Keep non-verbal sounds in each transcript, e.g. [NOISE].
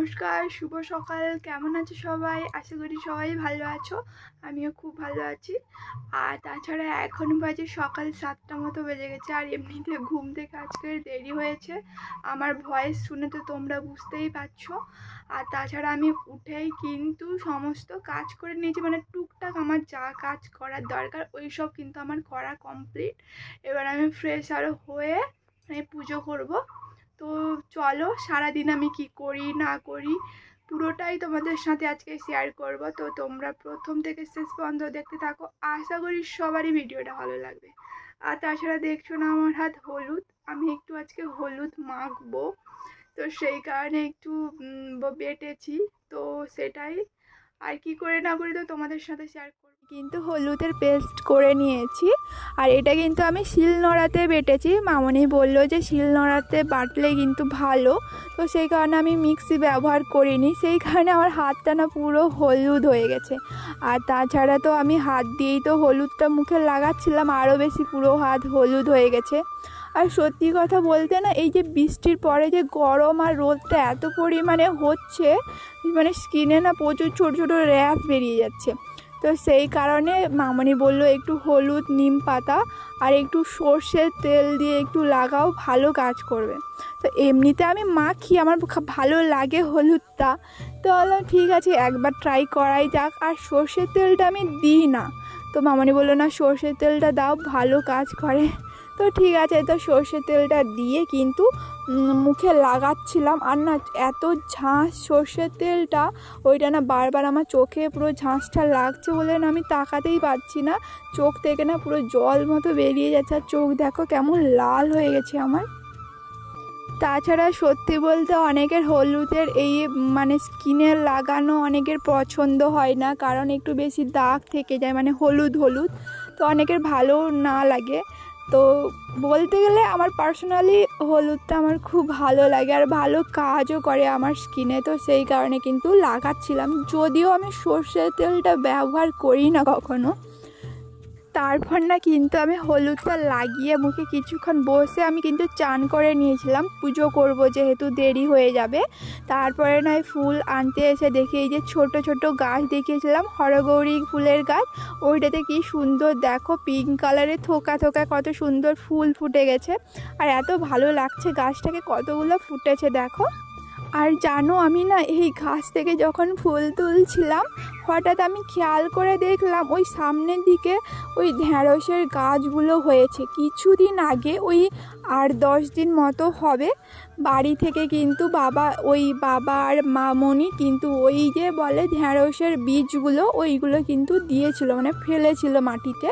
নমস্কার, শুভ সকাল। কেমন আছো সবাই? আশা করি সবাই ভালো আছো। আমিও খুব ভালো আছি। আর তাছাড়া এখন বাজে সকাল সাতটা মতো বেজে গেছে, আর এমনিতে ঘুম থেকে আজকে দেরি হয়েছে। আমার ভয়েস শুনে তো তোমরা বুঝতেই পারছ। আর তাছাড়া আমি উঠেই কিন্তু সমস্ত কাজ করে নিয়েছি মানে টুকটাক আমার যা কাজ করার দরকার ওই সব কিন্তু আমার করা কমপ্লিট এবার আমি ফ্রেশ আরও হয়ে আমি পুজো করব। তো চলো, সারাদিন আমি কি করি, না করি, পুরোটাই তোমাদের সাথে আজকে শেয়ার করব। তো তোমরা প্রথম থেকে শেষ পর্যন্ত দেখতে থাকো। আশা করি সবারই ভিডিওটা ভালো লাগবে। আর তাছাড়া দেখছ না আমার হাত হলুদ। আমি একটু আজকে হলুদ মাখবো। তো সেই কারণে একটু বেটেছি। তো সেটাই। আর কি করে না করি তো তোমাদের সাথে শেয়ার কিন্তু হলুদের পেস্ট করে নিয়েছি। আর এটা কিন্তু আমি শিল নোড়াতে বেটেছি। মামনি বলল যে শিল নোড়াতে বাটলে কিন্তু ভালো। তো সেই কারণে আমি মিক্সি ব্যবহার করিনি। সেই কারণে আমার হাতটা না পুরো হলুদ হয়ে গেছে। আর তাছাড়া তো আমি হাত দিয়েই তো হলুদটা মুখে লাগাচ্ছিলাম। আরও বেশি পুরো হাত হলুদ হয়ে গেছে। আর সত্যি কথা বলতে না, এই যে বৃষ্টির পরে যে গরম আর রোদটা এত পরিমাণে হচ্ছে মানে স্কিনে না প্রচুর ছোটো ছোটো র্যাশ বেরিয়ে যাচ্ছে। তো সেই কারণে মামনি বলল, একটু হলুদ, নিম পাতা আর একটু সর্ষের তেল দিয়ে একটু লাগাও, ভালো কাজ করবে। তো এমনিতে আমি মাখি, আমার ভালো লাগে হলুদটা। তো বললাম ঠিক আছে, একবার ট্রাই করাই যাক। আর সর্ষের তেলটা আমি দিই না। তো মামনি বলল, না, সর্ষের তেলটা দাও, ভালো কাজ করে। তো ঠিক আছে, তো সর্ষের তেলটা দিয়ে কিন্তু মুখে লাগাচ্ছিলাম। আর না, এত ঝাঁস সর্ষের তেলটা, ওইটা না বারবার আমার চোখে পুরো ঝাঁসটা লাগছে বলে না আমি তাকাতেই পারছি না। চোখ থেকে না পুরো জল মতো বেরিয়ে যাচ্ছে। আর চোখ দেখো কেমন লাল হয়ে গেছে আমার। তাছাড়া সত্যি বলতে অনেকের হলুদের এই মানে স্কিনে লাগানো অনেকের পছন্দ হয় না, কারণ একটু বেশি দাগ থেকে যায় মানে হলুদ হলুদ। তো অনেকের ভালো না লাগে। তো বলতে গেলে আমার পার্সোনালি হলুদটা আমার খুব ভালো লাগে আর ভালো কাজও করে আমার স্কিনে তো সেই কারণে কিন্তু লাগাচ্ছিলাম। যদিও আমি সর্ষের তেলটা ব্যবহার করি না কখনো। তারপর না কিন্তু আমি হলুদটা লাগিয়ে মুখে কিছুক্ষণ বসে আমি কিন্তু চান করে নিয়েছিলাম। পুজো করব যেহেতু দেরি হয়ে যাবে। তারপরে নয় ফুল আনতে এসে দেখি এই যে ছোট ছোট গাছ দেখিয়েছিলাম, হরগৌরী ফুলের গাছ। ওইটাতে কি সুন্দর দেখো পিঙ্ক কালারে থোকা থোকা কত সুন্দর ফুল ফুটে গেছে। আর এত ভালো লাগছে গাছটাকে কতগুলো ফুটেছে দেখো। আর জানো আমি না এই গাছ থেকে যখন ফুল তুলছিলাম হঠাৎ আমি খেয়াল করে দেখলাম ওই সামনের দিকে ওই ঢ্যাঁড়সের গাছগুলো হয়েছে। কিছুদিন আগে ওই আট দশ দিন মতো হবে। বাড়ি থেকে কিন্তু বাবা, ওই বাবা আর মামনি কিন্তু ওই যে বলে ঢ্যাঁড়সের বীজগুলো, ওইগুলো কিন্তু দিয়েছিল মানে ফেলেছিল মাটিতে।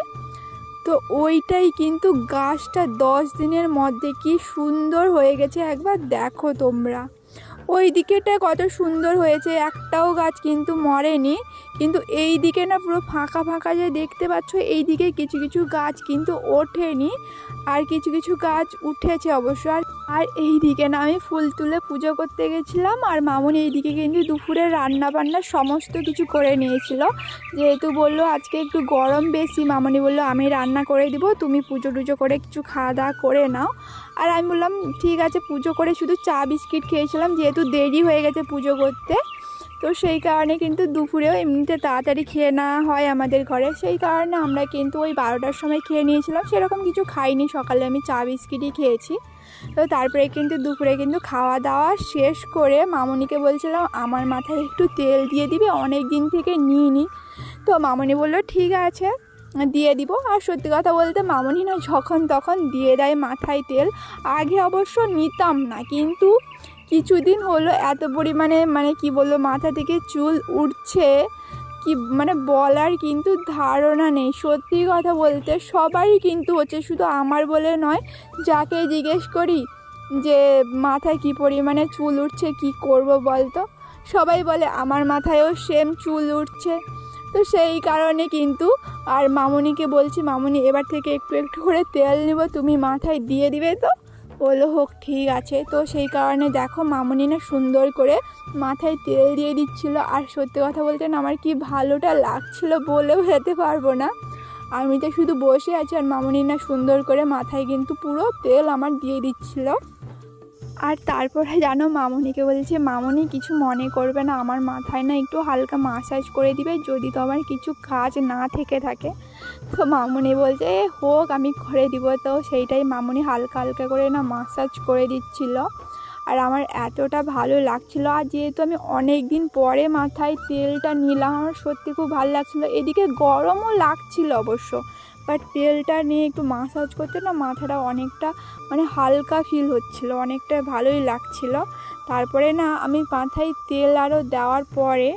তো ওইটাই কিন্তু গাছটা দশ দিনের মধ্যে কি সুন্দর হয়ে গেছে, একবার দেখো তোমরা। ওই দিকেটা কত সুন্দর হয়েছে, একটাও গাছ কিন্তু মরেনি। কিন্তু এই দিকে না পুরো ফাঁকা ফাঁকা যে দেখতে পাচ্ছ, এই দিকে কিছু কিছু গাছ কিন্তু ওঠেনি আর কিছু কিছু গাছ উঠেছে অবশ্য। আর আর এই দিকে না আমি ফুল তুলে পুজো করতে গেছিলাম আর মামুনি এই দিকে কিন্তু দুপুরে রান্না বান্না সমস্ত কিছু করে নিয়েছিল। যেহেতু বলল আজকে একটু গরম বেশি, মামনি বলল আমি রান্না করে দিব, তুমি পুজো টুজো করে কিছু খাওয়া দাওয়া করে নাও। আর আমি বললাম, ঠিক আছে, পুজো করে শুধু চা বিস্কিট খেয়েছিলাম, যেহেতু দেরি হয়ে গেছে পুজো করতে। তো সেই কারণে কিন্তু দুপুরেও এমনিতে তাড়াতাড়ি খেয়ে নেওয়া হয় আমাদের ঘরে। সেই কারণে আমরা কিন্তু ওই বারোটার সময় খেয়ে নিয়েছিলাম। সেরকম কিছু খাইনি। সকালে আমি চা, বিস্কিটই খেয়েছি। তো তারপরে কিন্তু দুপুরে কিন্তু খাওয়া দাওয়া শেষ করে মামনিকে বলছিলাম, আমার মাথায় একটু তেল দিয়ে দিবি, অনেক দিন থেকে নিইনি। তো মামনি বলল, ঠিক আছে, দিয়ে দিব। আর সত্যি কথা বলতে মামনি না যখন তখন দিয়ে দেয় মাথায় তেল। আগে অবশ্য নিতাম না, কিন্তু কিছুদিন হলো এত পরিমাণে মানে কি বলব, মাথা থেকে চুল উঠছে কি মানে বলার কিন্তু ধারণা নেই। সত্যি কথা বলতে সবারই কিন্তু হচ্ছে, শুধু আমার বলে নয়, যাকে জিজ্ঞেস করি যে মাথায় কি পরিমাণে চুল উঠছে কি করব বলতো? সবাই বলে, আমার মাথায়ও সেম চুল উঠছে তো সেই কারণে কিন্তু আর মামনিকে বলছি, মামনি, এবার থেকে একটু একটু করে তেল নিব, তুমি মাথায় দিয়ে দিবে তো? বলল, হোক, ঠিক আছে। তো সেই কারণে দেখো মামনি না সুন্দর করে মাথায় তেল দিয়ে দিচ্ছিল। আর সত্যি কথা বলতে না আমার কি ভালোটা লাগছিল বলে বোঝাতে পারব না। আমি তো শুধু বসে আছি আর মামনি না সুন্দর করে মাথায় কিন্তু পুরো তেল আমার দিয়ে দিচ্ছিল। আর তারপরে [LAUGHS] জানো মামনিকে বলছে মামনি কিছু মনে করবে না আমার মাথায় না একটু হালকা মাসাজ করে দিবে যদি তো আমার কিছু কাজ না থেকে থাকে। [LAUGHS] তো মামনি বলছে "এ, হোক আমি করে দিব। তো সেইটাই মামনি হালকা হালকা করে না মাসাজ করে দিচ্ছিল। আর আমার এতটা ভালো লাগছিল আর যেহেতু আমি অনেক দিন পরে মাথায় তেলটা নিলাম আমার সত্যি খুব ভালো লাগছিল। এদিকে গরমও লাগছিল অবশ্য। বাট তেলটা নিয়ে একটু মাসাজ করতে না মাথাটা অনেকটা মানে হালকা ফিল হচ্ছিল, অনেকটা ভালোই লাগছিল। তারপরে না আমি মাথায় তেল আরও দেওয়ার পরে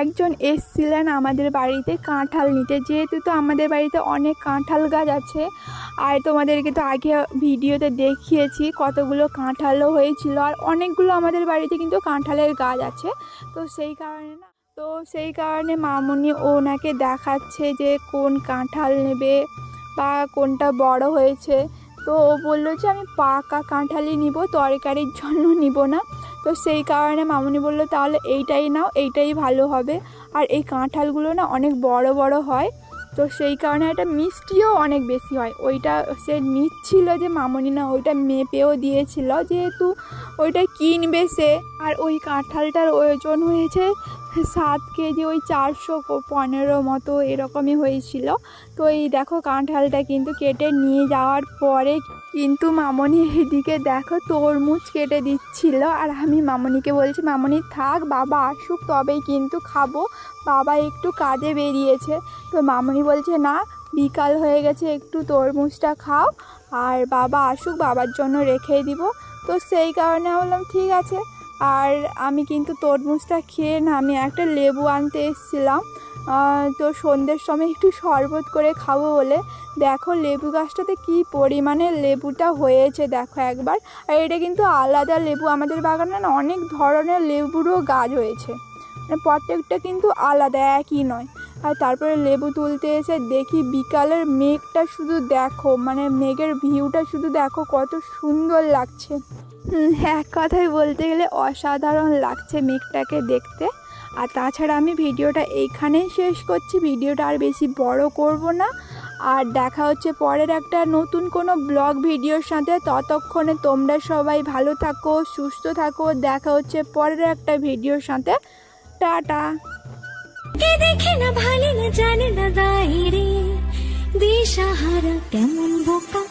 একজন এসছিলেন আমাদের বাড়িতে কাঁঠাল নিতে। যেহেতু তো আমাদের বাড়িতে অনেক কাঁঠাল গাছ আছে, আর তোমাদেরকে তো আগে ভিডিওতে দেখিয়েছি কতগুলো কাঁঠালও হয়েছিল, আর অনেকগুলো আমাদের বাড়িতে কিন্তু কাঁঠালের গাছ আছে। তো সেই কারণে না তো সেই কারণে মামুনি ওনাকে দেখাচ্ছে যে কোন কাঁঠাল নেবে বা কোনটা বড় হয়েছে। তো ও বলল যে, আমি পাকা কাঁঠালই নিব, তরকারির জন্য নিব না। তো সেই কারণে মামুনি বলল, তাহলে এইটাই নাও, এইটাই ভালো হবে। আর এই কাঁঠালগুলো না অনেক বড় বড় হয়, তো সেই কারণে এটা মিষ্টিও অনেক বেশি হয়। ওইটা সে নিচ্ছিল যে মামনি না, ওইটা মেপেও দিয়েছিল, যেহেতু ওইটা কিনবে সে। আর ওই কাঁঠালটার ওজন হয়েছে সাত কেজি ওই চারশো পনেরো মতো এরকমই হয়েছিল। তো এই দেখো কাঁঠালটা কিন্তু কেটে নিয়ে যাওয়ার পরে কিন্তু মামনি এদিকে দেখো তরমুজ কেটে দিচ্ছিল। আর আমি মামনিকে বলছি, মামনি, থাক, বাবা আসুক, তবেই কিন্তু খাব। বাবা একটু কাজে বেরিয়েছে। তো মামনি বলছে, না, বিকাল হয়ে গেছে, একটু তরমুজটা খাও। আর বাবা আসুক, বাবার জন্য রেখে দিব। তো সেই কারণে বললাম, ঠিক আছে। আর আমি কিন্তু তরমুজটা খেয়ে না, আমি একটা লেবু আনতে এসেছিলাম। তো সন্ধ্যের সময় একটু শরবত করে খাব বলে। দেখো লেবু গাছটাতে কি পরিমাণে লেবুটা হয়েছে, দেখো একবার। আর এটা কিন্তু আলাদা লেবু, আমাদের বাগানে না অনেক ধরনের লেবুরও গাছ হয়েছে। মানে প্রত্যেকটা কিন্তু আলাদা, একই নয়। আর তারপরে লেবু তুলতে এসে দেখি বিকালের মেঘটা শুধু দেখো মানে মেঘের ভিউটা শুধু দেখো, কত সুন্দর লাগছে। এক কথায় বলতে গেলে অসাধারণ লাগছে মেঘটাকে দেখতে। আর তাছাড়া আমি ভিডিওটা এইখানেই শেষ করছি। ভিডিওটা আর বেশি বড় করব না। আর দেখা হচ্ছে পরের একটা নতুন কোনো ব্লগ ভিডিওর সাথে। ততক্ষণে তোমরা সবাই ভালো থাকো, সুস্থ থাকো। দেখা হচ্ছে পরের একটা ভিডিওর সাথে। টাটা। দেখে না ভালো না জানে না দিশাহারা কেমন বোকা?